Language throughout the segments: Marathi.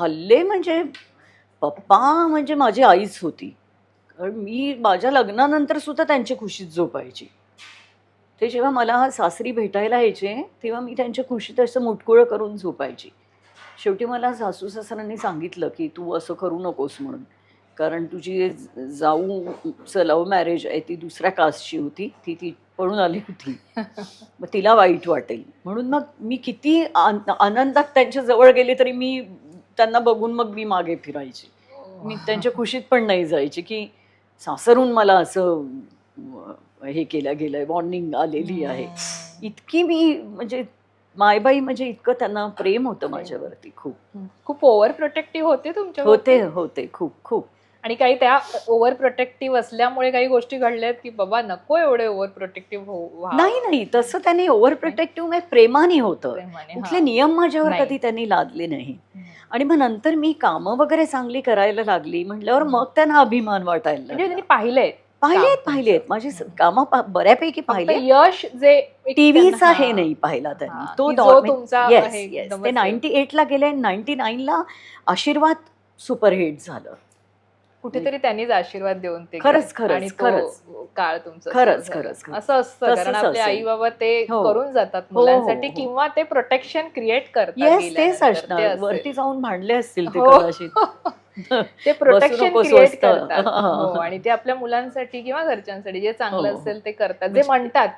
हल्ले म्हणजे पप्पा म्हणजे माझी आईच होती. कारण मी माझ्या लग्नानंतर सुद्धा त्यांची खुशीत झोपायची. ते जेव्हा मला सासरी भेटायला यायचे तेव्हा मी त्यांच्या खुशीत असं मुटकुळं करून झोपायची. शेवटी मला सासू सासऱ्यांनी सांगितलं की तू असं करू नकोस म्हणून. कारण तुझी जाऊ लव्ह मॅरेज आहे ती दुसऱ्या कास्टची होती. ती ती पळून आली होती. मग तिला वाईट वाटेल. म्हणून मग मी किती आन- आनंदात त्यांच्या जवळ गेले तरी मी त्यांना बघून मग मी मागे फिरायची. मी त्यांच्या खुशीत पण नाही जायची की सासरून मला असं हे केलं गेलंय वॉर्निंग आलेली आहे. इतकी मी म्हणजे मायबाई म्हणजे इतकं त्यांना प्रेम होतं माझ्यावरती खूप. खूप ओव्हर प्रोटेक्टिव्ह होते तुमच्या होते? होते खूप खूप. आणि काही त्या ओव्हर प्रोटेक्टिव्ह असल्यामुळे काही गोष्टी घडल्यात की बाबा नको एवढे ओव्हर प्रोटेक्टिव्ह हो नाही नाही तसं त्यांनी ओव्हर प्रोटेक्टिव्ह प्रेमाने होतं. कुठले. नियम माझ्यावर. कधी त्यांनी लादले नाही. आणि मग नंतर मी कामं वगैरे चांगली करायला लागली म्हटल्यावर मग त्यांना अभिमान वाटायला म्हणजे. त्यांनी पाहिलंय पाहिलेत पाहिलेत माझी कामं बऱ्यापैकी पाहिले यश जे टीव्हीचा हे. नाही पाहिला त्यांनी. तो तुमचा नाईन्टी एटला गेले नाईन्टी नाईनला आशीर्वाद सुपरहिट झालं. कुठेतरी त्यांनीच आशीर्वाद देऊन ते खरंच. खरंच, खरंच. काळ तुमचा खरंच. खरंच. असं असतं कारण आपले. आई बाबा ते हो. करून जातात हो, हो, मुलांसाठी. किंवा ते प्रोटेक्शन क्रिएट करतात तेच असणार. वरती जाऊन भांडले असतील ते. कदाचित ते प्रोटेक्शन क्रिएट. करतात. आणि ते आपल्या मुलांसाठी किंवा घरच्यांसाठी जे चांगलं. असेल ते करतात जे म्हणजे म्हणतात.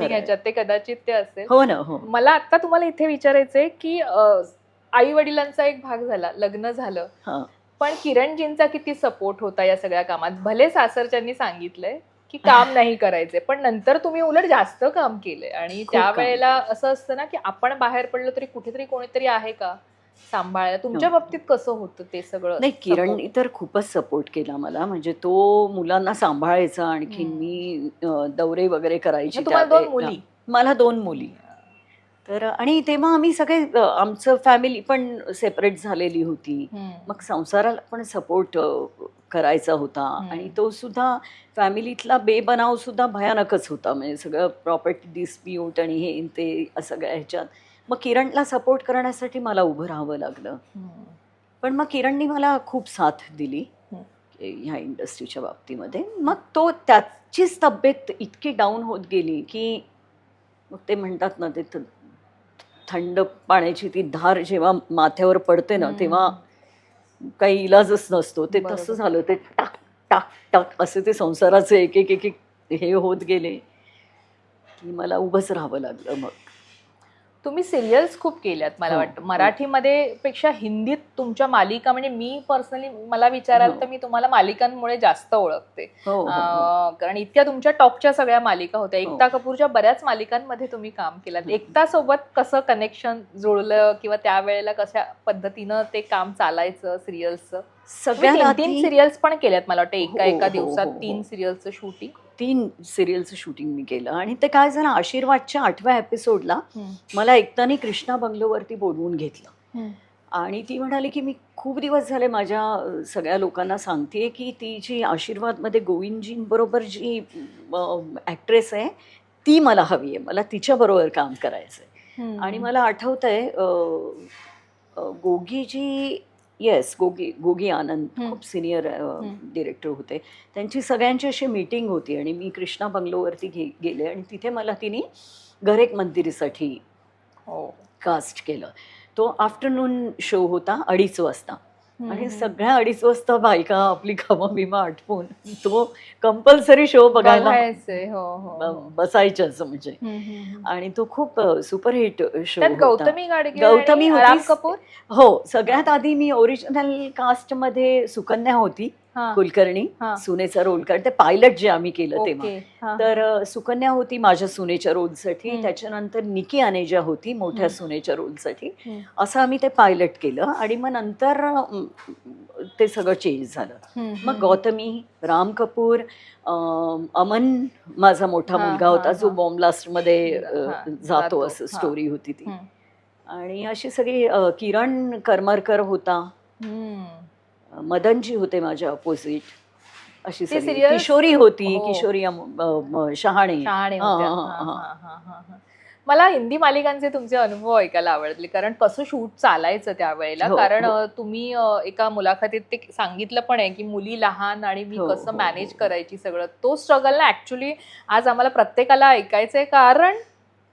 ह्याच्यात ते कदाचित ते असेल हो ना हो मला आता तुम्हाला इथे विचारायचंय की आई वडिलांचा एक भाग झाला लग्न झालं. पण किरणजींचा किती सपोर्ट होता या सगळ्या कामात? भले सासरच्यांनी सांगितलंय की काम नाही करायचे पण नंतर तुम्ही उलट जास्त काम केलंय. आणि त्यावेळेला असं असतं ना की आपण बाहेर पडलो तरी कुठेतरी कोणीतरी आहे का सांभाळायला? तुमच्या. बाबतीत कसं होतं ते सगळं नाही? किरणनी तर खूपच सपोर्ट केला मला. म्हणजे तो मुलांना सांभाळायचा आणखीन हम्म. मी दौरे वगैरे करायची त्या- दोन मुली. मला दोन मुली. तर आणि तेव्हा आम्ही सगळे आमचं फॅमिली पण सेपरेट झालेली होती. मग संसाराला पण सपोर्ट करायचा होता. आणि तो सुद्धा फॅमिलीतला बेबनाव सुद्धा भयानकच होता म्हणजे सगळं प्रॉपर्टी डिस्प्यूट आणि हे ते सगळ्या ह्याच्यात मग किरणला सपोर्ट करण्यासाठी मला उभं राहावं लागलं. पण मग किरणनी मला खूप साथ दिली. ह्या इंडस्ट्रीच्या बाबतीमध्ये मग तो त्याचीच तब्येत इतकी डाऊन होत गेली की मग ते म्हणतात ना ते थंड पाण्याची ती धार जेव्हा माथ्यावर पडते ना. तेव्हा काही इलाजच नसतो ते. तसं झालं ते टाक टाक टाक असे ते संसाराचे एक एक एक हे होत गेले की मला उभंच राहावं लागलं मग तुम्ही सिरियल्स खूप केल्यात मला हो, वाटतं. मराठीमध्ये पेक्षा हिंदीत तुमच्या मालिका म्हणजे मी पर्सनली मला विचाराल हो. तर मी तुम्हाला मालिकांमुळे जास्त ओळखते हो कारण इतक्या तुमच्या टॉपच्या सगळ्या मालिका होत्या हो. एकता कपूरच्या बऱ्याच मालिकांमध्ये तुम्ही काम केलात हं. एकता सोबत कसं कनेक्शन जुळलं किंवा त्यावेळेला कशा पद्धतीनं ते काम चालायचं सिरियल्सचं सगळ्यात तीन सिरियल्स पण केल्यात मला वाटतं एका एका दिवसात. तीन सिरियल्सचं शूटिंग तीन सिरियलचं शूटिंग मी केलं. आणि ते काय झालं आशीर्वादच्या आठव्या एपिसोडला मला एकताने कृष्णा बंगलोवरती बोलवून घेतलं. आणि ती म्हणाली की मी खूप दिवस झाले माझ्या सगळ्या लोकांना सांगते की ती जी आशीर्वादमध्ये गोविंदजींबरोबर जी ॲक्ट्रेस आहे ती मला हवी आहे. मला तिच्याबरोबर काम करायचं आहे आणि मला आठवतं आहे गोगीजी येस गोगी गोगी आनंद हं. खूप सिनियर हं. डिरेक्टर होते त्यांची सगळ्यांची अशी मीटिंग होती आणि मी कृष्णा बंगलोवरती घे गेले आणि तिथे मला तिने गरेक मंदिरीसाठी हो कास्ट केलं तो आफ्टरनून शो होता अडीच वाजता आणि सगळ्या अडीच वाजता बायका आपली कामं बिमं आटपून तो कंपल्सरी शो बघायला हो हो, हो. बसायच्याच म्हणजे. आणि तो खूप सुपरहिट शो गौतमी गौतमी. कपूर? हो सगळ्यात आधी मी ओरिजिनल कास्टमध्ये सुकन्या होती. कुलकर्णी. सुनेचा रोल कारण ते पायलट जे आम्ही केलं तेव्हा हा. तर सुकन्या होती माझ्या सुनेच्या रोलसाठी. त्याच्यानंतर निकी अनेजा होती मोठ्या. सुनेच्या रोलसाठी असं आम्ही ते पायलट केलं आणि मग नंतर ते सगळं चेंज झालं मग. गौतमी राम कपूर अम, अमन माझा मोठा मुलगा होता जो. बॉम्ब ब्लास्टमध्ये अ, हा, जातो असं. स्टोरी होती ती आणि अशी सगळी किरण करमरकर होता. मदनजी होते माझ्या अपोजिट अशी ते सगळी serials- किशोरी होती हो. किशोरी अम- अ, म- शहाणे शहाणे हा, होत्या. हा, हा, हा. हा, हा, हा, हा. मला हिंदी मालिकांचे तुमचे अनुभव ऐकायला आवडले कारण कसं शूट चालायचं त्यावेळेला हो, कारण हो. अ, तुम्ही अ, एका मुलाखतीत ते सांगितलं पण आहे की मुली लहान आणि मी हो, कसं हो, मॅनेज. करायची सगळं तो स्ट्रगल ना ऍक्च्युली आज आम्हाला प्रत्येकाला ऐकायचंय कारण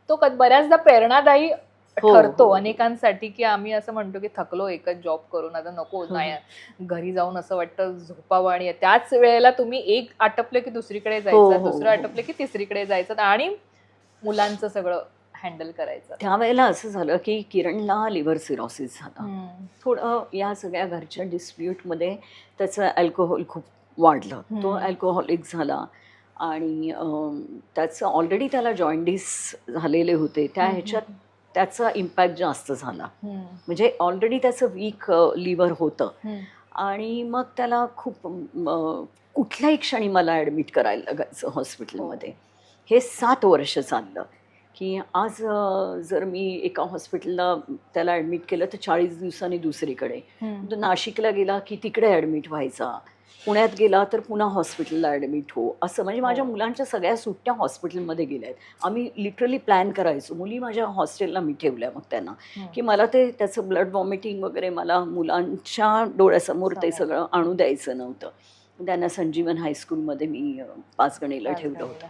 तो बऱ्याचदा प्रेरणादायी ठरतो हो. अनेकांसाठी की आम्ही असं म्हणतो की थकलो एकच जॉब करून आता नको हो. नाही घरी जाऊन असं वाटतं झोपावं आणि त्याच वेळेला तुम्ही एक आटपलं की दुसरीकडे हो, जायचं हो, दुसरं हो. आटपलं की तिसरीकडे जायचं आणि मुलांचं सगळं हँडल करायचं त्यावेळेला असं झालं की किरणला लिव्हर सिरोसिस झाला. थोडं या सगळ्या घरच्या डिस्प्यूटमध्ये त्याचं अल्कोहोल खूप वाढलं तो. अल्कोहोलिक झाला आणि त्याचं ऑलरेडी त्याला जॉईंडिस झालेले होते त्या ह्याच्यात त्याचा इम्पॅक्ट जास्त झाला. म्हणजे ऑलरेडी त्याचं वीक लिव्हर होतं. आणि मग त्याला खूप कुठल्याही क्षणी मला ॲडमिट करायला लागायचं हॉस्पिटलमध्ये हे. सात वर्ष चाललं. की आज जर मी एका हॉस्पिटलला त्याला ॲडमिट केलं तर चाळीस दिवसांनी दुसरीकडे. नाशिकला गेला की तिकडे ॲडमिट व्हायचा. पुण्यात गेला तर पुन्हा हॉस्पिटलला ॲडमिट हो असं म्हणजे माझ्या हो. मुलांच्या सगळ्या सुट्ट्या हॉस्पिटलमध्ये गेल्या आहेत आम्ही लिटरली प्लॅन करायचो मुली माझ्या हॉस्टेलला मी ठेवल्या मग त्यांना. की मला ते त्याचं ब्लड वॉमिटिंग वगैरे मला मुलांच्या डोळ्यासमोर ते. सगळं आणू द्यायचं नव्हतं त्यांना संजीवन हायस्कूलमध्ये मी पाचगणीला पाच ठेवलं होतं.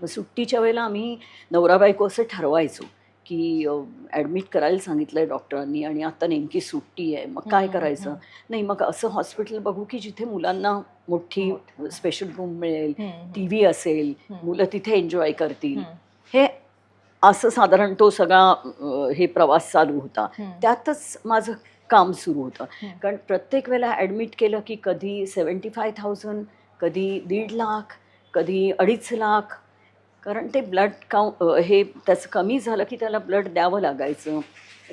मग सुट्टीच्या वेळेला आम्ही नवरा बायको असं ठरवायचो की ॲडमिट करायला सांगितलं आहे डॉक्टरांनी आणि आता नेमकी सुट्टी आहे मग काय करायचं. नाही मग असं हॉस्पिटल बघू की जिथे मुलांना मोठी. स्पेशल रूम मिळेल टी व्ही असेल. मुलं तिथे एन्जॉय करतील हे असं साधारण तो सगळा हे प्रवास चालू होता. त्यातच माझं काम सुरू होतं. कारण प्रत्येक वेळेला ॲडमिट केलं की कधी सेवन्टी फाय थाउजंड कधी दीड लाख कधी अडीच लाख कारण ते ब्लड काउ हे त्याचं कमी झालं की त्याला ब्लड द्यावं लागायचं.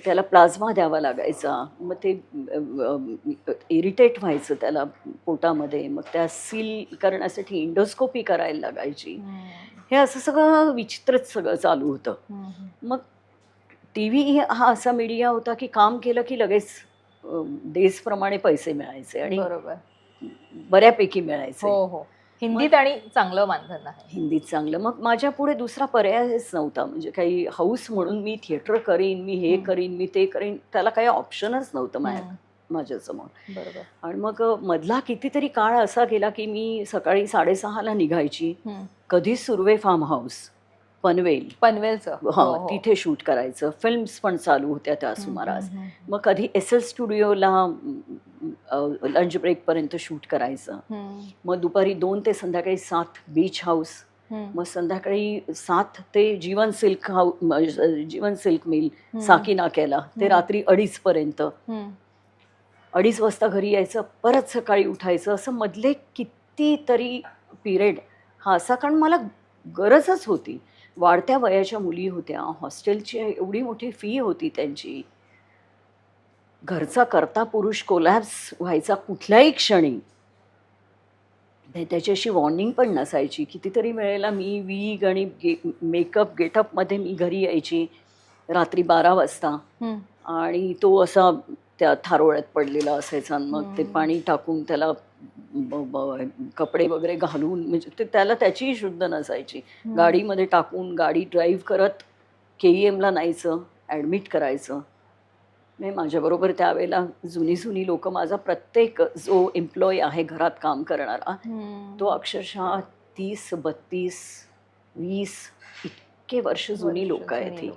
त्याला प्लाझ्मा द्यावा लागायचा. मग ते इरिटेट व्हायचं त्याला पोटामध्ये. मग त्या सील करण्यासाठी इंडोस्कोपी करायला लागायची. हे असं सगळं विचित्रच सगळं चालू होतं. मग टी व्ही हा असा मीडिया होता की काम केलं की लगेच अं, डेजप्रमाणे पैसे मिळायचे आणि बरोबर. बऱ्यापैकी मिळायचे. हो हो. हिंदीत आणि चांगलं मानधन आहे. हिंदीत चांगलं. मग माझ्या पुढे दुसरा पर्यायच नव्हता. म्हणजे काही हाऊस म्हणून मी थिएटर करीन मी हे. करीन मी ते करीन त्याला काही ऑप्शनच नव्हतं माझ्या माझ्यासमोर. बरोबर. आणि मग मधला कितीतरी काळ असा गेला की मी सकाळी साडेसहाला निघायची. कधी सुर्वे फार्म हाऊस. पनवेल. पनवेलचं. हा हो, हो. तिथे शूट करायचं. फिल्म्स पण चालू होत्या त्या सुमारास. मग कधी एस एल स्टुडिओला लंच ब्रेकपर्यंत शूट करायचं. मग दुपारी दोन ते संध्याकाळी सात बीच हाऊस. मग संध्याकाळी सात ते जीवन सिल्क हाऊ म- जीवन सिल्क मिल हम्म. साकी नाक्याला ते. रात्री अडीचपर्यंत हम्म. अडीच वाजता घरी यायचं. परत सकाळी उठायचं. असं मधले कितीतरी पिरियड. हा असा कारण मला गरजच होती. वाढत्या वयाच्या मुली होत्या. हॉस्टेलची एवढी मोठी फी होती त्यांची. घरचा करता पुरुष कोलॅप्स व्हायचा कुठल्याही क्षणी. त्याच्याशी वॉर्निंग पण नसायची. कितीतरी वेळेला मी वीग आणि गे मेकअप गेटअपमध्ये मी घरी यायची. रात्री बारा वाजता. आणि तो असा त्या थारोळ्यात पडलेला असायचा मग ते. पाणी टाकून त्याला कपडे वगैरे घालून म्हणजे ते त्याला त्याचीही शुद्ध नसायची. गाडीमध्ये टाकून गाडी ड्राईव्ह करत के ई एमला न्यायचं ॲडमिट करायचं नाही माझ्याबरोबर त्यावेळेला जुनी जुनी लोक माझा प्रत्येक जो एम्प्लॉय आहे घरात काम करणारा. तो अक्षरशः तीस बत्तीस वीस इतके वर्ष जुनी लोक आहेत ही.